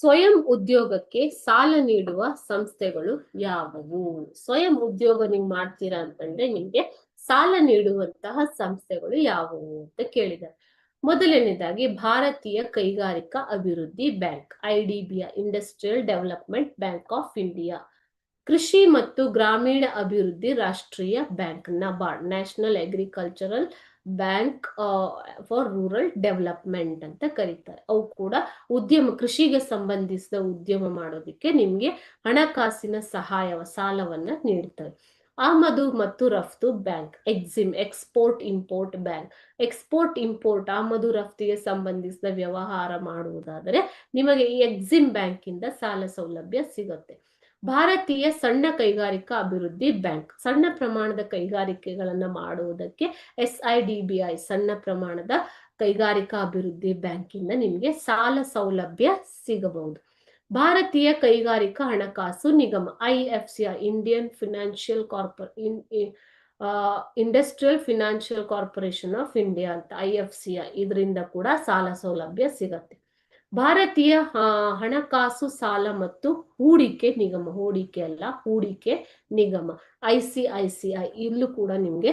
ಸ್ವಯಂ ಉದ್ಯೋಗಕ್ಕೆ ಸಾಲ ನೀಡುವ ಸಂಸ್ಥೆಗಳು ಯಾವುವು? ಸ್ವಯಂ ಉದ್ಯೋಗ ನೀವು ಮಾಡ್ತೀರಾ ಅಂತಂದ್ರೆ ನಿಮ್ಗೆ ಸಾಲ ನೀಡುವಂತಹ ಸಂಸ್ಥೆಗಳು ಯಾವುವು ಅಂತ ಕೇಳಿದ್ದಾರೆ ಮೊದಲನೇದಾಗಿ ಭಾರತೀಯ ಕೈಗಾರಿಕಾ ಅಭಿವೃದ್ಧಿ bank IDBI industrial development bank of India ಕೃಷಿ ಮತ್ತು ಗ್ರಾಮೀಣ ಅಭಿವೃದ್ಧಿ ರಾಷ್ಟ್ರೀಯ bank, NABARD national agricultural bank for rural development ಅಂತ ಕರೀತಾರೆ. ಅವು ಕೂಡ ಉದ್ಯಮ, ಕೃಷಿಗೆ ಸಂಬಂಧಿಸಿದ ಉದ್ಯಮ ಮಾಡೋದಕ್ಕೆ ನಿಮ್ಗೆ ಹಣಕಾಸಿನ ಸಹಾಯ, ಸಾಲವನ್ನ ನೀಡ್ತವೆ. ಆಮದು ಮತ್ತು ರಫ್ತು bank, EXIM, export, import bank. Export, import, ಆಮದು, ರಫ್ತಿಗೆ ಸಂಬಂಧಿಸಿದ ವ್ಯವಹಾರ ಮಾಡುವುದಾದರೆ ನಿಮಗೆ ಈ ಎಕ್ಸಿಮ್ ಬ್ಯಾಂಕಿಂದ ಸಾಲ ಸೌಲಭ್ಯ ಸಿಗುತ್ತೆ. ಭಾರತೀಯ ಸಣ್ಣ ಕೈಗಾರಿಕಾ ಅಭಿವೃದ್ಧಿ ಬ್ಯಾಂಕ್. ಸಣ್ಣ ಪ್ರಮಾಣದ ಕೈಗಾರಿಕೆಗಳನ್ನ ಮಾಡುವುದಕ್ಕೆ S I D B I ಸಣ್ಣ ಪ್ರಮಾಣದ ಕೈಗಾರಿಕಾ ಅಭಿವೃದ್ಧಿ ಬ್ಯಾಂಕಿಂದ ನಿಮಗೆ ಸಾಲ ಸೌಲಭ್ಯ ಸಿಗಬಹುದು. ಭಾರತೀಯ ಕೈಗಾರಿಕಾ ಹಣಕಾಸು ನಿಗಮ, I F C, Indian financial corporation industrial financial corporation of India ಅಂತ ಐ ಎಫ್ ಸಿ ಇದರಿಂದ ಕೂಡ ಸಾಲ ಸೌಲಭ್ಯ ಸಿಗತ್ತೆ. ಭಾರತೀಯ ಹಣಕಾಸು ಸಾಲ ಮತ್ತು ಹೂಡಿಕೆ ನಿಗಮ, ಹೂಡಿಕೆ ಅಲ್ಲ, ಹೂಡಿಕೆ ನಿಗಮ, I C I C I ಇಲ್ಲೂ ಕೂಡ ನಿಮ್ಗೆ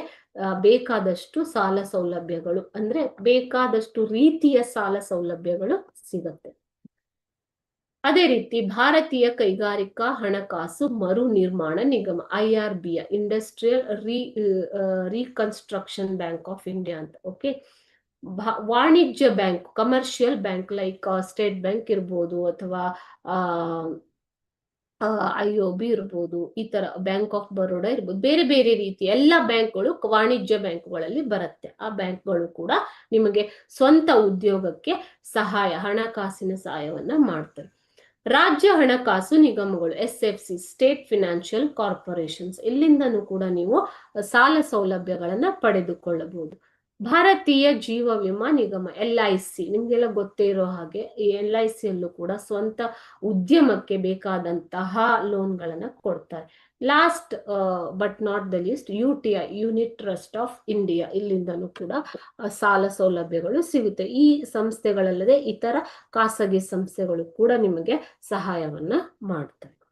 ಬೇಕಾದಷ್ಟು ಸಾಲ ಸೌಲಭ್ಯಗಳು, ಅಂದ್ರೆ ಬೇಕಾದಷ್ಟು ರೀತಿಯ ಸಾಲ ಸೌಲಭ್ಯಗಳು ಸಿಗತ್ತೆ. ಅದೇ ರೀತಿ ಭಾರತೀಯ ಕೈಗಾರಿಕಾ ಹಣಕಾಸು ಮರು ನಿರ್ಮಾಣ ನಿಗಮ, I R B industrial re reconstruction bank of India ಅಂತ ಓಕೆ ವಾಣಿಜ್ಯ bank commercial bank like state bank ಇರ್ಬೋದು ಅಥವಾ ಐ ಒ ಬಿ ಇರ್ಬೋದು, ಈ ತರ ಬ್ಯಾಂಕ್ ಆಫ್ ಬರೋಡಾ ಇರ್ಬೋದು, ಬೇರೆ ಬೇರೆ ರೀತಿ ಎಲ್ಲ ಬ್ಯಾಂಕ್ಗಳು ವಾಣಿಜ್ಯ ಬ್ಯಾಂಕ್ಗಳಲ್ಲಿ ಬರುತ್ತೆ. ಆ ಬ್ಯಾಂಕ್ಗಳು ಕೂಡ ನಿಮಗೆ ಸ್ವಂತ ಉದ್ಯೋಗಕ್ಕೆ ಸಹಾಯ, ಹಣಕಾಸಿನ ಸಹಾಯವನ್ನ ಮಾಡ್ತವೆ. ರಾಜ್ಯ ಹಣಕಾಸು ನಿಗಮಗಳು S F C state financial corporations ಇಲ್ಲಿಂದನೂ ಕೂಡ ನೀವು ಸಾಲ ಸೌಲಭ್ಯಗಳನ್ನ ಪಡೆದುಕೊಳ್ಳಬಹುದು. ಭಾರತೀಯ ಜೀವ ವಿಮಾ ನಿಗಮ ಎಲ್ ಐ ಸಿ ನಿಮ್ಗೆಲ್ಲ ಗೊತ್ತೇ ಇರೋ ಹಾಗೆ ಈ ಎಲ್ ಐ ಸಿಯಲ್ಲೂ ಕೂಡ ಸ್ವಂತ ಉದ್ಯಮಕ್ಕೆ ಬೇಕಾದಂತಹ ಲೋನ್ಗಳನ್ನ ಕೊಡ್ತಾರೆ. Last but not the least U T I unit trust of India ಇಲ್ಲಿಂದನೂ ಕೂಡ ಸಾಲ ಸೌಲಭ್ಯಗಳು ಸಿಗುತ್ತೆ. ಈ ಸಂಸ್ಥೆಗಳಲ್ಲದೆ ಇತರ ಖಾಸಗಿ ಸಂಸ್ಥೆಗಳು ಕೂಡ ನಿಮಗೆ ಸಹಾಯವನ್ನ ಮಾಡ್ತವೆ.